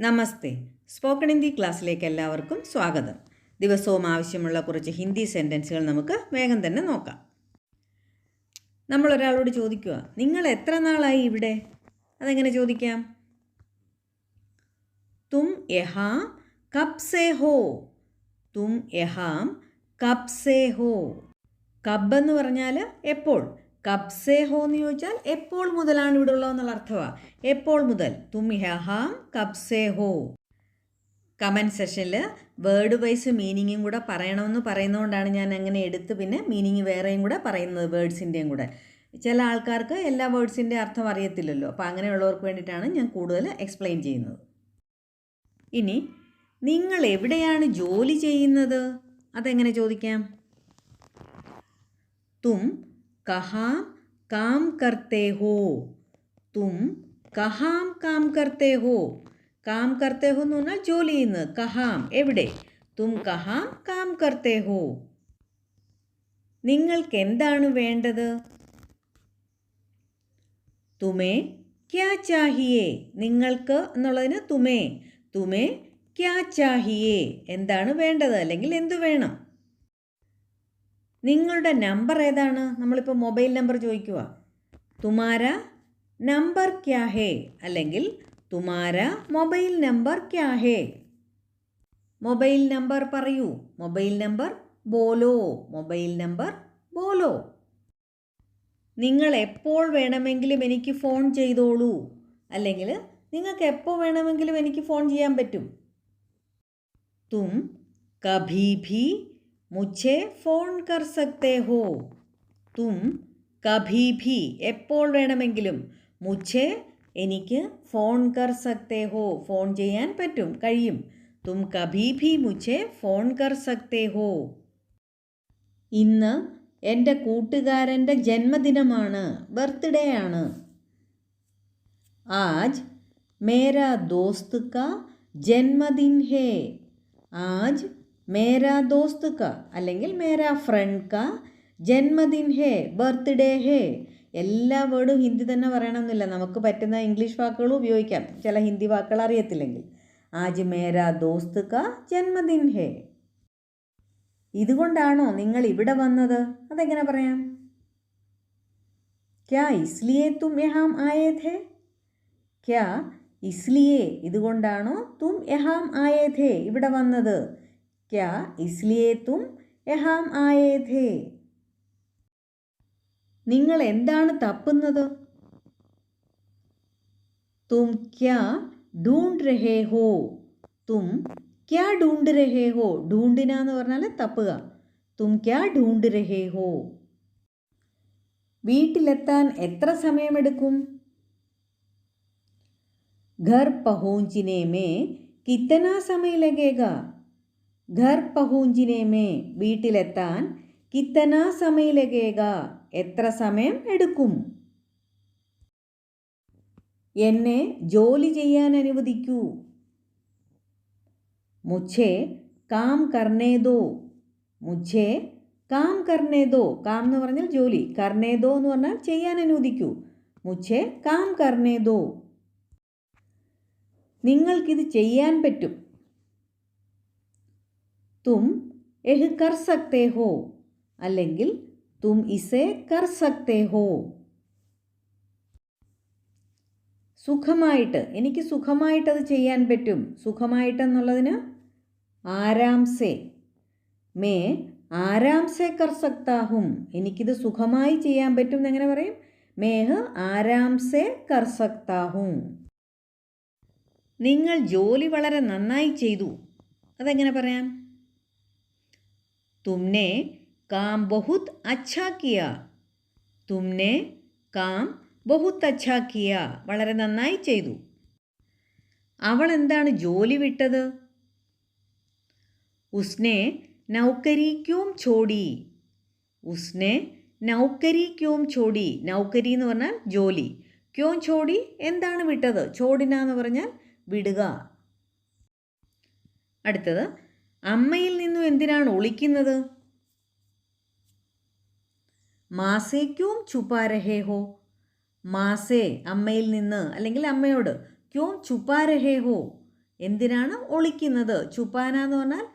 നമസ്തേ. Spoken Hindi ക്ലാസ്സിലേക്ക് എല്ലാവർക്കും സ്വാഗതം. ദിവസവും ആവശ്യമുള്ള കുറച്ച് ഹിന്ദി സെന്റൻസുകൾ നമുക്ക് വേഗം തന്നെ നോക്കാം. നമ്മൾ ഒരാളോട് ചോദിക്കുക നിങ്ങൾ എത്ര നാളായി ഇവിടെ? അതെങ്ങനെ ചോദിക്കാം? തും യഹാം കബ് സേ ഹോ. തും യഹാം കബ് സേ ഹോ. കബ് എന്ന് പറഞ്ഞാൽ എപ്പോൾ? കബ് സേ ഹോ എന്ന് ചോദിച്ചാൽ എപ്പോൾ മുതലാണ് ഇവിടെ ഉള്ളതെന്നുള്ള അർത്ഥമാണ് എപ്പോൾ മുതൽ? തുമിഹ ഹാം കബ് സേ ഹോ. കമന്റ് സെഷനിൽ വേർഡ് വൈസ് മീനിങ്ങും കൂടെ പറയണമെന്ന് പറയുന്നതുകൊണ്ടാണ് ഞാൻ അങ്ങനെ എടുത്ത് പിന്നെ മീനിങ് വേറെയും കൂടെ പറയുന്നത് വേർഡ്സിന്റെയും കൂടെ. ചില ആൾക്കാർക്ക് എല്ലാ വേർഡ്സിന്റെ അർത്ഥം അറിയത്തില്ലല്ലോ. അപ്പോൾ അങ്ങനെയുള്ളവർക്ക് വേണ്ടിയിട്ടാണ് ഞാൻ കൂടുതൽ എക്സ്പ്ലെയിൻ ചെയ്യുന്നത്. ഇനി നിങ്ങൾ എവിടെയാണ് ജോലി ചെയ്യുന്നത്? അതെങ്ങനെ ചോദിക്കാം? തും കഹാം काम करते हो തും കഹാം കാം കർത്തേ ഹോ? കാം കർത്തേ ഹോ എന്ന് പറഞ്ഞാൽ ജോലി ചെയ്യുന്നത്. കഹാം എവിടെ? തും കഹാം കാം കർത്തേ ഹോ? നിങ്ങൾക്ക് എന്താണ് വേണ്ടത്? തുമേ ക്യാ ചാഹിയേ? നിങ്ങൾക്ക് എന്നുള്ളതിന് തുമേ. തുമേ ക്യാ ചാഹിയേ? എന്താണ് വേണ്ടത്? അല്ലെങ്കിൽ എന്തു വേണം? നിങ്ങളുടെ നമ്പർ ഏതാണ്? നമ്മളിപ്പോൾ മൊബൈൽ നമ്പർ ചോദിക്കുക തുമാര നമ്പർ ക്യാ ഹേ? അല്ലെങ്കിൽ തുമാര മൊബൈൽ നമ്പർ ക്യാ ഹേ? മൊബൈൽ നമ്പർ പറയൂ. മൊബൈൽ നമ്പർ ബോലോ. മൊബൈൽ നമ്പർ ബോലോ. നിങ്ങൾ എപ്പോൾ വേണമെങ്കിലും എനിക്ക് ഫോൺ ചെയ്തോളൂ. അല്ലെങ്കിൽ നിങ്ങൾക്ക് എപ്പോൾ വേണമെങ്കിലും എനിക്ക് ഫോൺ ചെയ്യാൻ പറ്റും. തും കഭി മുझे ഫോൺ കർ സക്തേ ഹോ തും കഭി ഭി എപ്പോൾ വേണമെങ്കിലും മുझे എനിക്ക് ഫോൺ കർ സക്തേ ഹോ ഫോൺ ചെയ്യാൻ പറ്റും കഴിയും. തും കഭി ഭി മുझे ഫോൺ കർ സക്തേ ഹോ ഇന്ന് എന്റെ കൂട്ടുകാരന്റെ ജന്മദിനമാണ് ബർത്ത്ഡേ ആണ്. ആജ് മേരാ ദോസ്ത് കാ ജന്മദിൻ ഹേ. ആജ് മേരാ ദോസ്ത് ക അല്ലെങ്കിൽ മേരാ ഫ്രണ്ട് ക. ജന്മദിൻ ഹേ ബർത്ത്ഡേ ഹേ. എല്ലാ വേർഡും ഹിന്ദി തന്നെ പറയണമെന്നില്ല നമുക്ക് പറ്റുന്ന ഇംഗ്ലീഷ് വാക്കുകളും ഉപയോഗിക്കാം. ചില ഹിന്ദി വാക്കുകൾ അറിയത്തില്ലെങ്കിൽ. ആജ് മേരാ ദോസ്ത് ക ജന്മദിൻ ഹേ. ഇതുകൊണ്ടാണോ നിങ്ങൾ ഇവിടെ വന്നത്? അതെങ്ങനെ പറയാം? ക്യാ ഇസ്ലിയെ തും യഹാം ആയേ ഥേ ക്യാ ഇസ്ലിയെ ഇതുകൊണ്ടാണോ തും യഹാം ആയേ ഥേ ഇവിടെ വന്നത്? क्या इसलिए ഇസ്ലിയെ തും എഹാം ആയേധേ. നിങ്ങൾ എന്താണ് തപ്പുന്നത്? തും ക്യാ ഡൂണ്ട് രഹേ ഹോ തും ക്യാ ഡൂണ്ട് രഹേ ഹോ ഡൂണ്ടിന എന്ന് പറഞ്ഞാൽ തപ്പുക. തും ക്യാ ഡൂണ്ട് രഹേ ഹോ വീട്ടിലെത്താൻ എത്ര സമയമെടുക്കും? ഘർ പഹോഞ്ചിനെ മേ കിത്തന സമയ ലഗേഗ ഘർ പഹൂഞ്ചിനേമേ വീട്ടിലെത്താൻ കിത്തനാ സമയിലകേക എത്ര സമയം എടുക്കും? എന്നെ ജോലി ചെയ്യാൻ അനുവദിക്കൂ. മുച്ഛേ കാം കർണേതോ മുച്ഛേ കാം കർണേതോ കാം എന്ന് പറഞ്ഞാൽ ജോലി. കർണേതോ എന്ന് പറഞ്ഞാൽ ചെയ്യാൻ അനുവദിക്കൂ. മുച്ഛേ കാം കർണേതോ നിങ്ങൾക്കിത് ചെയ്യാൻ പറ്റും. തും എഹ് കർ സക്തേ ഹോ അല്ലെങ്കിൽ തും ഇസേ കർ സക്തേ ഹോ സുഖമായിട്ട് എനിക്ക് സുഖമായിട്ടത് ചെയ്യാൻ പറ്റും. സുഖമായിട്ടെന്നുള്ളതിന് ആരാംസേ? മേ ആരാംസേ കർ സക്താഹും എനിക്കിത് സുഖമായി ചെയ്യാൻ പറ്റും എന്നെങ്ങനെ പറയും? മേഹ് ആരാംസേ കർ സക്താഹും നിങ്ങൾ ജോലി വളരെ നന്നായി ചെയ്തു. അതെങ്ങനെ പറയാം? തുമ്നെ काम बहुत अच्छा കിയ തുമ്നെ കാം ബഹുത്ത് അച്ഛാ കിയ വളരെ നന്നായി ചെയ്തു. അവൾ എന്താണ് ജോലി വിട്ടത്? ഉസ്നെ നൗക്കരി ക്യോം ചോടി ഉസ്നെ നൗക്കരി ക്യോം ചോടി നൗക്കരി എന്ന് പറഞ്ഞാൽ ജോലി. ക്യോം ചോടി എന്താണ് വിട്ടത്? ചോടിന എന്ന് പറഞ്ഞാൽ വിടുക. അടുത്തത് അമ്മയിൽ നിന്നും എന്തിനാണ് ഒളിക്കുന്നത്? മാസേക്യോം ചുപ്പാരഹേ ഹോ മാസേ അമ്മയിൽ നിന്ന് അല്ലെങ്കിൽ അമ്മയോട് ക്യോം ചുപ്പാരഹേ ഹോ എന്തിനാണ് ഒളിക്കുന്നത്? ചുപ്പാന എന്ന് പറഞ്ഞാൽ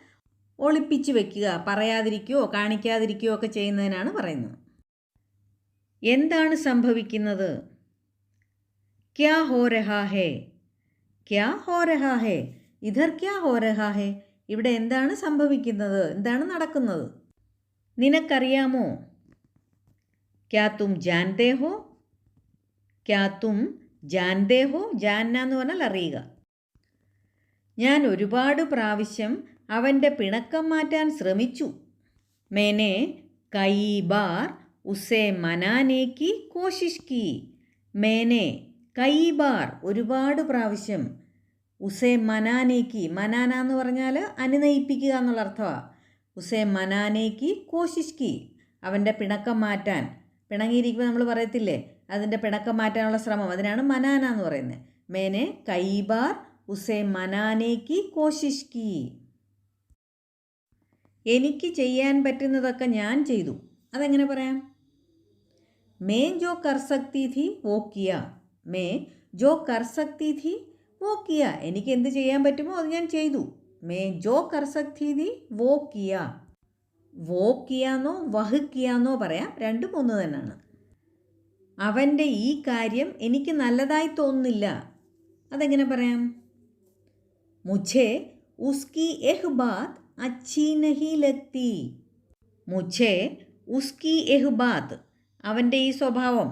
ഒളിപ്പിച്ച് വെക്കുക പറയാതിരിക്കുകയോ കാണിക്കാതിരിക്കുകയോ ഒക്കെ ചെയ്യുന്നതിനാണ് പറയുന്നത്. എന്താണ് സംഭവിക്കുന്നത്? ക്യാ ഹോ രഹാ ഹേ. ക്യാ ഹോ രഹാ ഹേ. ഇധർ ക്യാ ഹോ രഹാ ഹേ? ഇവിടെ എന്താണ് സംഭവിക്കുന്നത്? എന്താണ് നടക്കുന്നത്? നിനക്കറിയാമോ? ക്യാ തും ജാൻതേ ഹോ? ക്യാ തും ജാൻതേ ജാന്ന എന്ന് പറഞ്ഞാൽ അറിയുക. ഞാൻ ഒരുപാട് പ്രാവശ്യം അവന്റെ പിണക്കം മാറ്റാൻ ശ്രമിച്ചു. മേനെ കൈ ബാർ ഉസേ മനാനേക്ക് കോശിഷ് കി മേനെ കൈ ബാർ ഒരുപാട് പ്രാവശ്യം ഉസേ മനാനേക്ക് മനാന എന്ന് പറഞ്ഞാൽ അനുനയിപ്പിക്കുക എന്നുള്ള അർത്ഥമാണ് ഉസേ മനാനേക്ക് കോശിഷ് കി അവന്റെ പിണക്കം മാറ്റാൻ. പിണങ്ങിയിരിക്കുമ്പോൾ നമ്മൾ പറയത്തില്ലേ അതിന്റെ പിണക്കം മാറ്റാനുള്ള ശ്രമം. അതിനാണ് മനാന എന്ന് പറയുന്നത്. മേനെ കൈബാർ ഉസേ മനാനേക്ക് കോശിഷ് കി എനിക്ക് ചെയ്യാൻ പറ്റുന്നതൊക്കെ ഞാൻ ചെയ്തു. അതെങ്ങനെ പറയാം? മേ ജോ കർസക്തി ഓക്കിയ മേ ജോ കർ സക്തി वो किया എനിക്ക് എന്ത് ചെയ്യാൻ പറ്റുമോ അത് ഞാൻ ചെയ്തു. മേ ജോ കർ വോക്കിയ. വോക്കിയാന്നോ വഹിക്കിയാന്നോ പറയാം. രണ്ടും ഒന്ന് തന്നെയാണ് അവന്റെ ഈ കാര്യം എനിക്ക് നല്ലതായി തോന്നുന്നില്ല. അതെങ്ങനെ പറയാം? മുഛേ ഉസ്കി എഹ് ബാത് അച്ഛി നഹി ലത്തി മുഛേ ഉസ്കി എഹ് ബാത് അവന്റെ ഈ സ്വഭാവം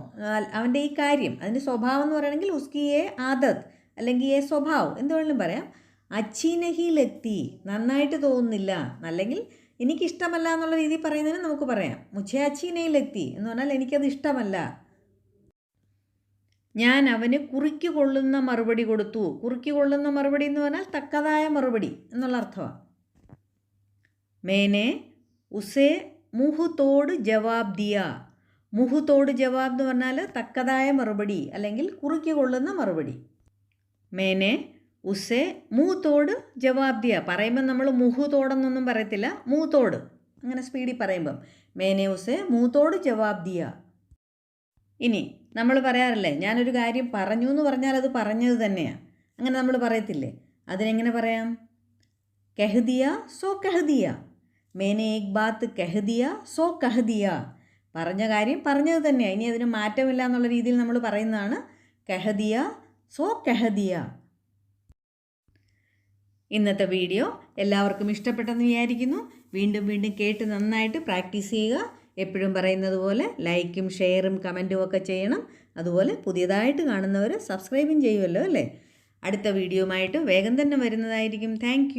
അവന്റെ ഈ കാര്യം അതിന്റെ സ്വഭാവം എന്ന് പറയുകയാണെങ്കിൽ ഉസ്കിയെ ആദത്ത് അല്ലെങ്കിൽ എ സ്വഭാവം എന്ത് വേണമെങ്കിലും പറയാം. അച്ചി നഹി ലത്തി നന്നായിട്ട് തോന്നുന്നില്ല അല്ലെങ്കിൽ എനിക്കിഷ്ടമല്ല എന്നുള്ള രീതിയിൽ പറയുന്നതിന് നമുക്ക് പറയാം. മുച്ചേ അച്ചീനയിലെത്തി എന്ന് പറഞ്ഞാൽ എനിക്കത് ഇഷ്ടമല്ല. ഞാൻ അവന് കുറിക്ക് കൊള്ളുന്ന മറുപടി കൊടുത്തു. കുറിക്ക് കൊള്ളുന്ന മറുപടി എന്ന് പറഞ്ഞാൽ തക്കതായ മറുപടി എന്നുള്ള അർത്ഥമാണ്. മേനെ ഉസേ മുഹുത്തോട് ജവാബ് ദിയ. മുഹുത്തോട് ജവാബ് എന്ന് പറഞ്ഞാൽ തക്കതായ മറുപടി അല്ലെങ്കിൽ കുറിക്ക് കൊള്ളുന്ന മറുപടി. മേനെ ഉസേ മൂത്തോട് ജവാബ് ദിയ പറയുമ്പോൾ നമ്മൾ മുഹുതോടെന്നൊന്നും പറയത്തില്ല മൂത്തോട് അങ്ങനെ സ്പീഡിൽ പറയുമ്പം മേനെ ഉസേ മൂത്തോട് ജവാബ് ദിയ ഇനി നമ്മൾ പറയാറില്ലേ ഞാനൊരു കാര്യം പറഞ്ഞു എന്ന് പറഞ്ഞാൽ അത് പറഞ്ഞത് തന്നെയാണ് അങ്ങനെ നമ്മൾ പറയത്തില്ലേ അതിനെങ്ങനെ പറയാം? കെഹദിയ സോ കഹദിയ. മേനെ ഏക് ബാത്ത് കെഹദിയ സോ കഹദിയ. പറഞ്ഞ കാര്യം പറഞ്ഞത് തന്നെയാണ് ഇനി അതിന് മാറ്റമില്ല എന്നുള്ള രീതിയിൽ നമ്മൾ പറയുന്നതാണ് കഹദിയ സോ കഹദിയ ഇന്നത്തെ വീഡിയോ എല്ലാവർക്കും ഇഷ്ടപ്പെട്ടെന്ന് വിചാരിക്കുന്നു. വീണ്ടും വീണ്ടും കേട്ട് നന്നായിട്ട് പ്രാക്ടീസ് ചെയ്യുക. എപ്പോഴും പറയുന്നത് പോലെ ലൈക്കും ഷെയറും കമന്റും ഒക്കെ ചെയ്യണം. അതുപോലെ പുതിയതായിട്ട് കാണുന്നവർ സബ്സ്ക്രൈബും ചെയ്യുമല്ലോ അല്ലേ? അടുത്ത വീഡിയോയുമായിട്ട് വേഗം തന്നെ വരുന്നതായിരിക്കും. താങ്ക്